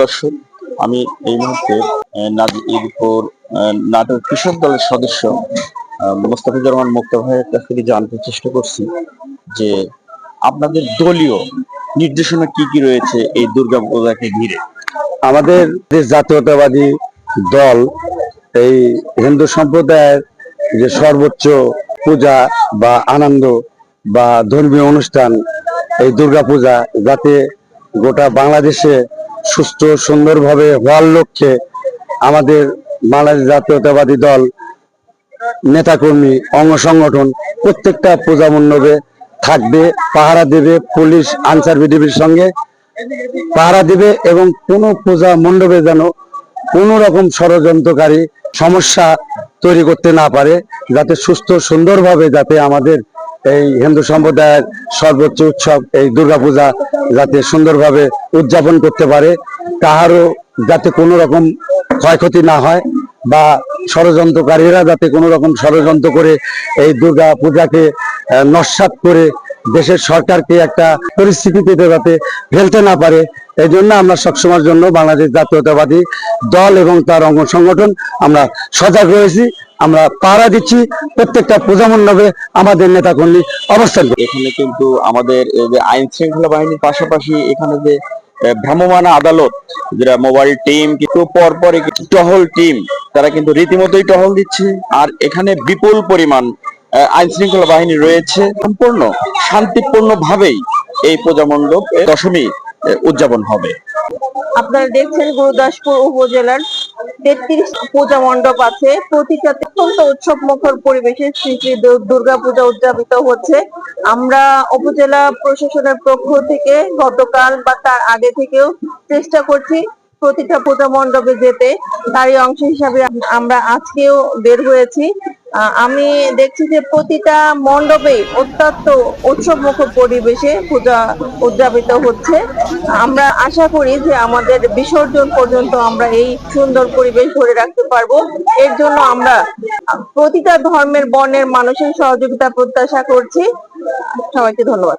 দর্শক, আমি এই মুহূর্তে নাজিরপুর নাটোর কৃষক দলের সদস্য মোস্তাফিজুর রহমান মুক্তা ভাইয়ের কাছ থেকে জানতে চেষ্টা করছি যে আপনাদের দলীয় নির্দেশনা কি কি রয়েছে এই দুর্গা পূজাকে ঘিরে? আমাদের যে জাতীয়তাবাদী দল, এই হিন্দু সম্প্রদায়ের যে সর্বোচ্চ পূজা বা আনন্দ বা ধর্মীয় অনুষ্ঠান, এই দুর্গা পূজা যাতে গোটা বাংলাদেশে সুস্থ, সুন্দরভাবে হওয়ার লক্ষ্যে আমাদের বাংলাদেশ জাতীয়তাবাদী দল, নেতাকর্মী, অঙ্গ সংগঠন প্রত্যেকটা পূজা মণ্ডপে থাকবে, পাহারা দেবে পুলিশ, আনসার বিডিবির সঙ্গে। পাহারা দেবে এবং কোন পূজা মণ্ডপে যেন কোন রকম ষড়যন্ত্রকারী সমস্যা তৈরি করতে না পারে, যাতে সুস্থ, সুন্দরভাবে যাতে আমাদের এই হিন্দু সম্প্রদায়ের সর্বোচ্চ উৎসব এই দুর্গাপূজা যাতে সুন্দরভাবে উদযাপন করতে পারে, কাহারও যাতে কোনো রকম ক্ষয়ক্ষতি না হয় বা ষড়যন্ত্রকারীরা যাতে কোনো রকম ষড়যন্ত্র করে এই দুর্গা পূজাকে নস্যাৎ করে দেশের সরকারকে একটা পরিস্থিতিতে যাতে ফেলতে না পারে। এই জন্য আমরা সবসময়ের জন্য বাংলাদেশ জাতীয়তাবাদী দল এবং তার অঙ্গ সংগঠন আমরা সজাগ রয়েছি। আমরা পাহারা দিচ্ছি প্রত্যেকটা পূজা মণ্ডপে আমাদের নেতাকর্মী অবস্থান করে। এখানে কিন্তু আমাদের এই যে আইন শৃঙ্খলা বাহিনীর পাশাপাশি এখানে যে ভ্রাম্যমান আদালত যেটা মোবাইল টিম কিন্তু পরপর টহল টিম তারা কিন্তু রীতিমতোই টহল দিচ্ছে। আর এখানে বিপুল পরিমাণ আহ, আইন শৃঙ্খলা বাহিনী রয়েছে। সম্পূর্ণ শান্তিপূর্ণ ভাবেই এই পূজা মণ্ডপ দশমী উদযাপন হবে। আপনারা দেখছেন গুরুদাসপুর উপজেলার তেত্রিশ পূজা মণ্ডপ আছে। প্রতিটা অত্যন্ত উৎসব মুখর পরিবেশে শ্রী শ্রী দু- দুর্গা পূজা উদযাপিত হচ্ছে। আমরা উপজেলা প্রশাসনের পক্ষ থেকে গতকাল বা তার আগে থেকেও চেষ্টা করছি প্রতিটা পূজা মণ্ডপে যেতে। তারই অংশ হিসাবে আমরা আজকেও বের হয়েছি। আমি দেখছি যে প্রতিটা মণ্ডপে অত্যন্ত উৎসব মুখর পরিবেশে পূজা উদযাপিত হচ্ছে। আমরা আশা করি যে আমাদের বিসর্জন পর্যন্ত আমরা এই সুন্দর পরিবেশ ধরে রাখতে পারব। এর জন্য আমরা প্রতিটা ধর্মের বর্ণের মানুষের সহযোগিতা প্রত্যাশা করছি। সবাইকে ধন্যবাদ।